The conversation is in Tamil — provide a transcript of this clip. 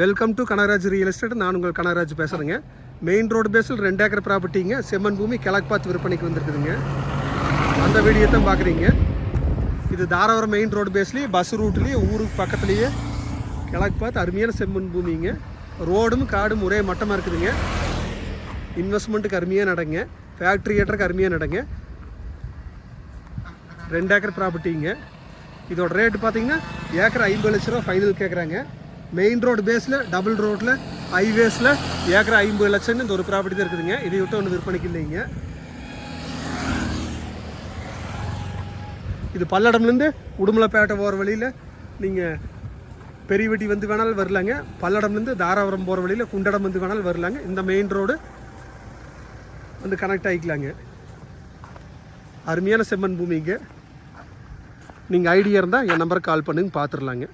Welcome to Kanagaraj real estate நான் உங்கள் கனகராஜ் பேசுகிறேங்க மெயின் ரோடு பேஸில் ரெண்டு ஏக்கர் ப்ராப்பர்ட்டிங்க செம்மன் பூமி கிழக்கு பார்த்து விற்பனைக்கு வந்திருக்குதுங்க. அந்த வீடியோ தான் பார்க்குறீங்க இது தாராவரம் மெயின் ரோடு பேஸ்லேயே பஸ் ரூட்லேயே ஊருக்கு பக்கத்துலேயே கிழக்கு பார்த்து அருமையான செம்மன் பூமிங்க. ரோடும் காடும் ஒரே மட்டமாக இருக்குதுங்க. இன்வெஸ்ட்மெண்ட்டுக்கு அருமையாக நடங்க. ஃபேக்ட்ரி ஏட்டருக்கு அருமையாக நடங்க. ரெண்டு ஏக்கர் ப்ராப்பர்ட்டிங்க இதோட ரேட்டு பார்த்தீங்கன்னா ஏக்கர் ஐம்பது லட்ச ரூபா ஃபைனல் கேட்குறாங்க மெயின் ரோடு பேஸில் டபுள் ரோட்டில் ஹைவேஸில் ஏக்கர் ஐம்பது லட்சம்னு இந்த ஒரு ப்ராப்பர்ட்டி தான் இருக்குதுங்க. இதை விட்டு ஒன்று விற்பனைக்கு இல்லைங்க. இது பல்லடம்லேருந்து உடுமலைப்பேட்டை போகிற வழியில் நீங்கள் பெரியவட்டி வந்து வேணாலும் வரலாங்க. பல்லடம்லேருந்து தாராபுரம் போகிற வழியில் குண்டடம் வந்து வேணாலும் வரலாங்க. இந்த மெயின் ரோடு வந்து கனெக்ட் ஆகிக்கலாங்க அருமையான செம்மன் பூமிங்க. நீங்கள் ஐடியா இருந்தால் என் நம்பருக்கு கால் பண்ணுங்க பார்த்துடலாங்க